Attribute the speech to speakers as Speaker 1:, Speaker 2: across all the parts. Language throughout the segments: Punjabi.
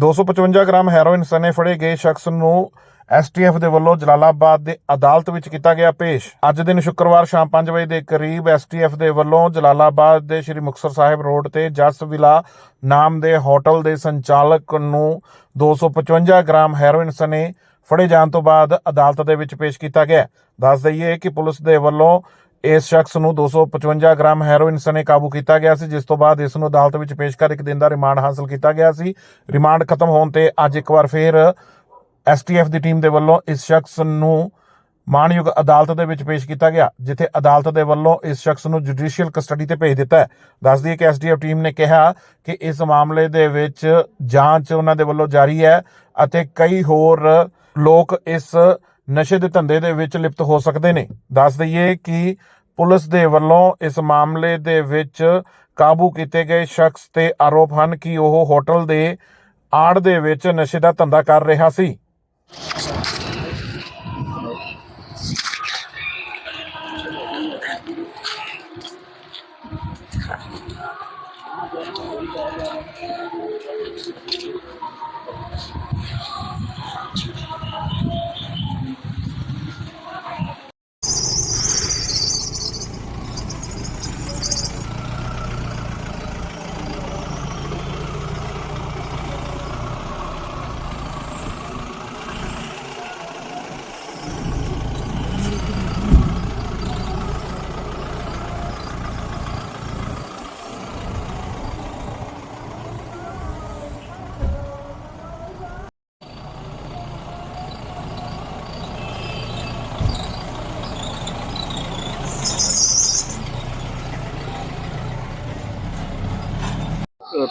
Speaker 1: 255 ਗ੍ਰਾਮ ਹੈਰੋਇਨ ਸਣੇ ਫੜੇ ਗਏ ਸ਼ਖਸ ਨੂੰ ਐਸਟੀਐਫ ਦੇ ਵੱਲੋਂ ਜਲਾਲਾਬਾਦ ਦੇ ਅਦਾਲਤ ਵਿੱਚ ਕੀਤਾ ਗਿਆ ਪੇਸ਼। ਅੱਜ ਦਿਨ ਸ਼ੁੱਕਰਵਾਰ ਸ਼ਾਮ 5 ਵਜੇ ਦੇ ਕਰੀਬ ਐਸਟੀਐਫ ਦੇ ਵੱਲੋਂ ਜਲਾਲਾਬਾਦ ਦੇ ਸ੍ਰੀ ਮੁਕਤਸਰ ਸਾਹਿਬ ਰੋਡ ਤੇ ਜਸ ਵਿਲਾ ਨਾਮ ਦੇ ਹੋਟਲ ਦੇ ਸੰਚਾਲਕ ਨੂੰ 255 ਗ੍ਰਾਮ ਹੈਰੋਇਨ ਸਣੇ ਫੜੇ ਜਾਣ ਤੋਂ ਬਾਅਦ ਅਦਾਲਤ ਦੇ ਵਿੱਚ ਪੇਸ਼ ਕੀਤਾ ਗਿਆ। ਦੱਸ ਦਈਏ ਕਿ ਪੁਲਿਸ ਦੇ ਵੱਲੋਂ ਇਸ ਸ਼ਖਸ ਨੂੰ 255 ਗ੍ਰਾਮ ਹੈਰੋਇਨ ਸਣੇ ਕਾਬੂ ਕੀਤਾ ਗਿਆ ਸੀ, ਜਿਸ ਤੋਂ ਬਾਅਦ ਇਸ ਨੂੰ ਅਦਾਲਤ ਵਿੱਚ ਪੇਸ਼ ਕਰ ਇੱਕ ਦਿਨ ਦਾ ਰਿਮਾਂਡ ਹਾਸਲ ਕੀਤਾ ਗਿਆ ਸੀ। ਰਿਮਾਂਡ ਖਤਮ ਹੋਣ ਤੇ ਅੱਜ ਇੱਕ ਵਾਰ ਫੇਰ ਐਸਟੀਐਫ ਦੀ ਟੀਮ ਦੇ ਵੱਲੋਂ ਇਸ ਸ਼ਖਸ ਨੂੰ ਮਾਣਯੋਗ ਅਦਾਲਤ ਦੇ ਵਿੱਚ ਪੇਸ਼ ਕੀਤਾ ਗਿਆ, ਜਿੱਥੇ ਅਦਾਲਤ ਦੇ ਵੱਲੋਂ ਇਸ ਸ਼ਖਸ ਨੂੰ ਜੁਡੀਸ਼ੀਅਲ ਕਸਟਡੀ ਤੇ ਭੇਜ ਦਿੱਤਾ ਹੈ। ਦੱਸ ਦਈਏ ਕਿ ਐਸਟੀਐਫ ਟੀਮ ਨੇ ਕਿਹਾ ਕਿ ਇਸ ਮਾਮਲੇ ਦੇ ਵਿੱਚ ਜਾਂਚ ਉਹਨਾਂ ਦੇ ਵੱਲੋਂ ਜਾਰੀ ਹੈ ਅਤੇ ਕਈ ਹੋਰ ਲੋਕ ਇਸ ਨਸ਼ੇ ਦੇ ਧੰਦੇ ਦੇ ਵਿੱਚ ਲਿਪਤ ਹੋ ਸਕਦੇ ਨੇ। ਦੱਸ ਦਈਏ ਕਿ ਪੁਲਿਸ ਦੇ ਵੱਲੋਂ ਇਸ ਮਾਮਲੇ ਦੇ ਵਿੱਚ ਕਾਬੂ ਕੀਤੇ ਗਏ ਸ਼ਖਸ ਤੇ ਆਰੋਪ ਹਨ ਕਿ ਉਹ ਹੋਟਲ ਦੇ ਆੜ ਦੇ ਵਿੱਚ ਨਸ਼ੇ ਦਾ ਧੰਦਾ ਕਰ ਰਿਹਾ ਸੀ।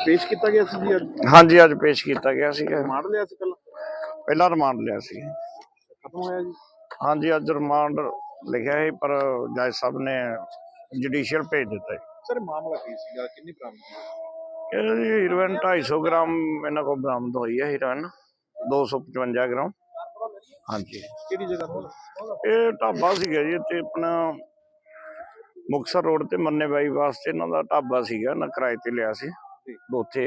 Speaker 1: ਪੇਸ਼ ਕੀਤਾ ਗਿਆ ਸੀ ਜੀ
Speaker 2: ਹਾਂਜੀ ਅੱਜ ਪੇਸ਼ ਕੀਤਾ ਗਿਆ ਸੀਗਾ
Speaker 1: ਮਾਰ ਲਿਆ ਸੀ ਕੱਲ
Speaker 2: ਪਹਿਲਾ ਰਿਮਾਂਡ ਲਿਆ ਸੀ।
Speaker 1: ਖਤਮ ਹੋਇਆ ਜੀ?
Speaker 2: ਹਾਂਜੀ ਅੱਜ ਰਿਮਾਂਡ ਲਿਖਿਆ ਸੀ ਪਰ ਜੱਜ ਸਾਹਿਬ ਨੇ ਜੁਡੀਸ਼ੀਅਲ ਭੇਜ ਦਿੱਤਾ ਹੈ
Speaker 1: ਸਰ ਮਾਮਲਾ ਕੀ ਸੀਗਾ? ਕਿੰਨੀ ਬਰਾਮਦ
Speaker 2: ਇਹ ਜੀ ਹੀਰੋਇਨ 250 ਗ੍ਰਾਮ ਇਹਨਾਂ ਕੋਲ ਬਰਾਮਦ ਹੋਈ ਹੈ ਹੀਰੋਇਨ 255 ਗ੍ਰਾਮ। ਹਾਂਜੀ।
Speaker 1: ਕਿਹੜੀ ਜਗ੍ਹਾ ਤੋਂ?
Speaker 2: ਇਹ ਢਾਬਾ ਸੀਗਾ ਜੀ ਤੇ ਆਪਣਾ ਮੁਕਸਰ ਰੋਡ ਤੇ ਮੰਨੇ ਬਾਈ ਵਾਸਤੇ ਇਹਨਾਂ ਦਾ ਢਾਬਾ ਸੀਗਾ ਨਾ ਕਿਰਾਏ ਤੇ ਲਿਆ ਸੀ। ਉੱਥੇ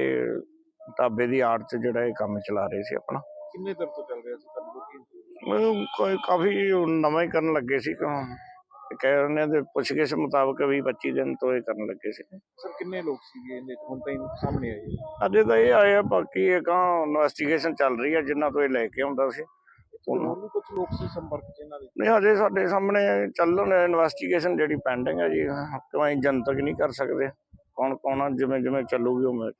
Speaker 2: ਢਾਬੇ ਦੀ ਆੜ ਚ ਜਿਹੜਾ ਇਹ ਕੰਮ ਚਲਾ ਰਹੇ ਸੀ ਆਪਣਾ।
Speaker 1: ਕਿੰਨੇ ਦਿਨ ਤੋਂ ਚੱਲ ਰਿਹਾ ਸੀ
Speaker 2: ਉਹ ਕੋਈ ਕਾਫੀ ਨਵਾਂ ਹੀ ਕਰਨ ਲੱਗੇ ਸੀ ਕੰਮ। ਕਹਿ ਰਹੇ ਨੇ ਪੁੱਛਗਿੱਛ ਮੁਤਾਬਕ 20 25 ਦਿਨ ਤੋਂ ਇਹ ਕਰਨ ਲੱਗੇ ਸੀ।
Speaker 1: ਸਰ ਕਿੰਨੇ ਲੋਕ ਸੀਗੇ ਇਹਦੇ ਹੁਣ ਤਾਈਂ ਸਾਹਮਣੇ ਆਏ
Speaker 2: ਅਜੇ ਤਾਂ ਇਹ ਆਇਆ ਬਾਕੀ ਇਹ ਕਾਂ ਇਨਵੈਸਟੀਗੇਸ਼ਨ ਚੱਲ ਰਹੀ ਹੈ ਜਿੰਨਾ ਤੋਂ ਇਹ ਲੈ ਕੇ ਆਉਂਦਾ ਸੀ।
Speaker 1: ਹੋਰ ਵੀ ਕੁਝ ਲੋਕ ਸੀ ਸੰਪਰਕ ਇਹਨਾਂ ਦੇ?
Speaker 2: ਨਹੀਂ ਹਜੇ ਸਾਡੇ ਸਾਹਮਣੇ ਚੱਲਣ ਇਨਵੈਸਟੀਗੇਸ਼ਨ ਜਿਹੜੀ ਪੈਂਡਿੰਗ ਹੈ ਜੀ ਕੋਈ ਜਨਤਕ ਨਹੀਂ ਕਰ ਸਕਦੇ। ਕੌਣ ਕੌਣ ਆ, ਜਿਵੇਂ ਜਿਵੇਂ ਚੱਲੂਗੀ ਉਵੇਂ